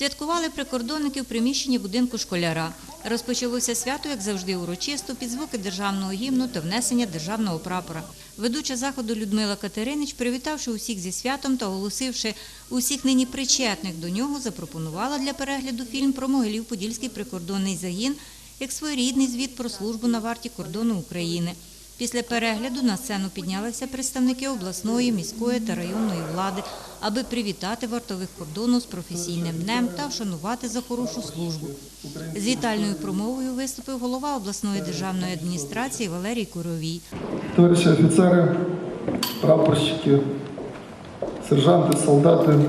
Святкували прикордонники в приміщенні будинку школяра. Розпочалося свято, як завжди, урочисто, під звуки державного гімну та внесення державного прапора. Ведуча заходу Людмила Катеринич, привітавши усіх зі святом та оголосивши усіх нині причетних до нього, запропонувала для перегляду фільм про Могилів-Подільський прикордонний загін як своєрідний звіт про службу на варті кордону України. Після перегляду на сцену піднялися представники обласної, міської та районної влади, аби привітати вартових кордону з професійним днем та вшанувати за хорошу службу. З вітальною промовою виступив голова обласної державної адміністрації Валерій Куровій. Товариші офіцери, прапорщики, сержанти, солдати.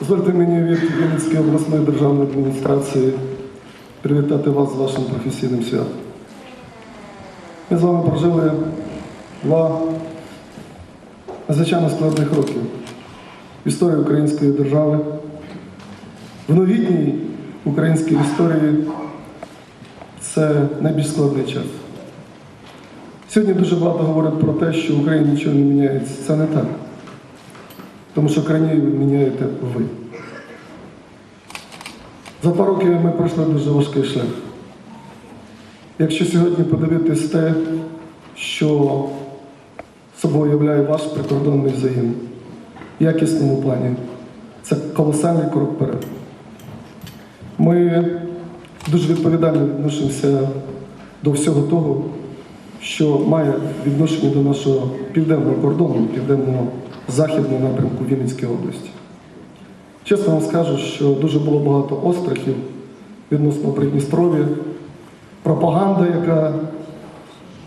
Дозвольте мені від Вінницької обласної державної адміністрації привітати вас з вашим професійним святом. Ми з вами прожили два надзвичайно складних роки в історії української держави. В новітній українській історії це найбільш складний час. Сьогодні дуже багато говорять про те, що в Україні нічого не міняється. Це не так. Тому що країну міняєте ви. За два роки ми пройшли дуже важкий шлях. Якщо сьогодні подивитись те, що собою являє ваш прикордонний загін в якісному плані, це колосальний крок вперед. Ми дуже відповідально відносимося до всього того, що має відношення до нашого південного кордону, південно-західного напрямку Вінницької області. Чесно вам скажу, що дуже було багато острахів відносно Придністров'я, пропаганда, яка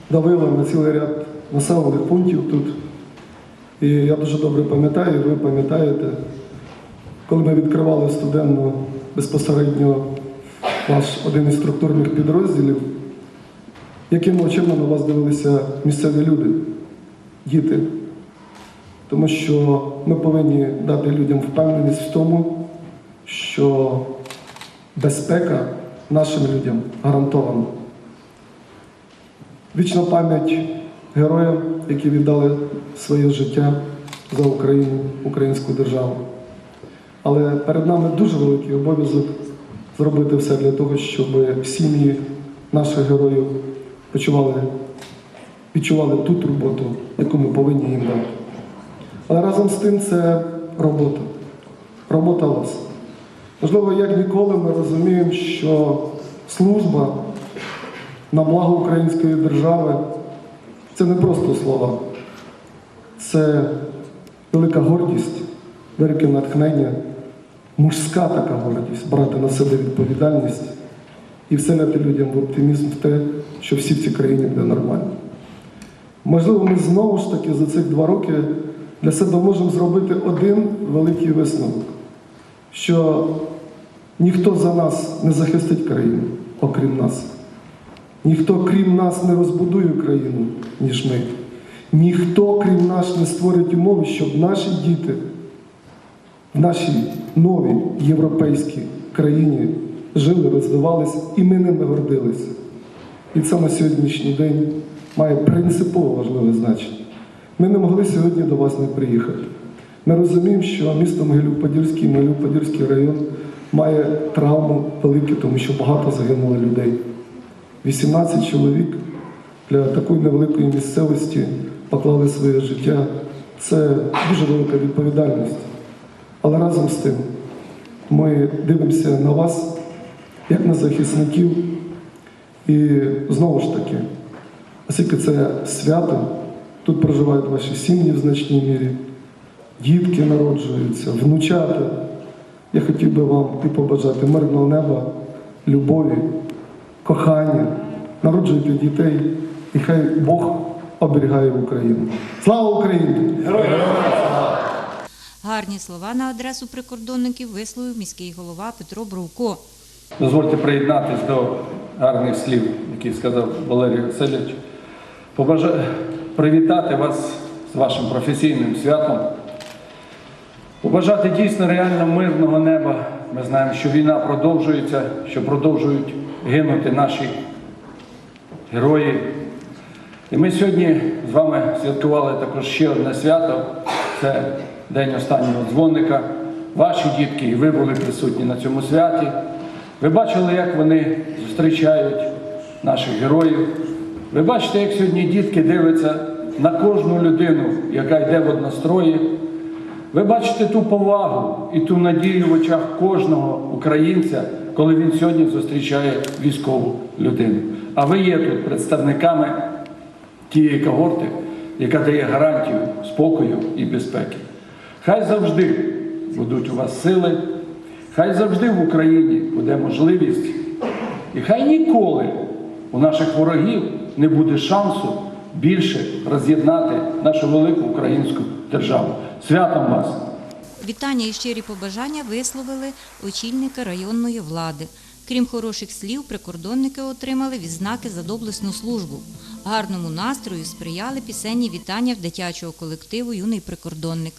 давила на цілий ряд населених пунктів тут. І я дуже добре пам'ятаю, ви пам'ятаєте, коли ми відкривали студенно безпосередньо наш один із структурних підрозділів, яким чином на вас дивилися місцеві люди, діти. Тому що ми повинні дати людям впевненість в тому, що безпека нашим людям гарантована. Вічна пам'ять героям, які віддали своє життя за Україну, українську державу. Але перед нами дуже великий обов'язок зробити все для того, щоб сім'ї наших героїв почували, відчували ту турботу, яку ми повинні їм дати. Але разом з тим це робота. Робота вас. Можливо, як ніколи ми розуміємо, що служба на благо української держави це не просто слова, це велика гордість, велике натхнення, мужська така гордість, брати на себе відповідальність. І вселяти людям в оптимізм в те, що всі в цій країні буде нормально. Можливо, ми знову ж таки за цих два роки для себе можемо зробити один великий висновок, що ніхто за нас не захистить країну, окрім нас. Ніхто, крім нас, не розбудує країну, ніж ми. Ніхто, крім нас, не створить умови, щоб наші діти в нашій новій європейській країні жили, розвивалися, і ми ними гордилися. І це на сьогоднішній день має принципово важливе значення. Ми не могли сьогодні до вас не приїхати. Ми розуміємо, що місто Могилів-Подільський, Могилів-Подільський район має травму велику, тому що багато загинуло людей. 18 чоловік для такої невеликої місцевості поклали своє життя. Це дуже велика відповідальність. Але разом з тим ми дивимося на вас, як на захисників. І знову ж таки, оскільки це свято, тут проживають ваші сім'ї в значній мірі, дітки народжуються, внучата. Я хотів би вам і побажати мирного неба, любові, кохання, народжуйте дітей, і хай Бог оберігає Україну. Слава Україні! Гарні слова на адресу прикордонників висловив міський голова Петро Бровко. Дозвольте приєднатись до гарних слів, які сказав Валерій Васильович. Побажа... Привітати вас з вашим професійним святом. Побажати дійсно реально мирного неба. Ми знаємо, що війна продовжується, що продовжують гинути наші герої. І ми сьогодні з вами святкували також ще одне свято. Це День останнього дзвоника. ваші дітки, і ви були присутні на цьому святі. Ви бачили, як вони зустрічають наших героїв. Ви бачите, як сьогодні дітки дивляться на кожну людину, яка йде в однострої. Ви бачите ту повагу і ту надію в очах кожного українця, коли він сьогодні зустрічає військову людину. А ви є тут представниками тієї когорти, яка дає гарантію спокою і безпеки. Хай завжди будуть у вас сили, хай завжди в Україні буде можливість, і хай ніколи у наших ворогів не буде шансу більше роз'єднати нашу велику українську державу. Святом вас! Вітання і щирі побажання висловили очільники районної влади. Крім хороших слів, прикордонники отримали відзнаки за доблесну службу. Гарному настрою сприяли пісенні вітання в дитячого колективу Юний прикордонник.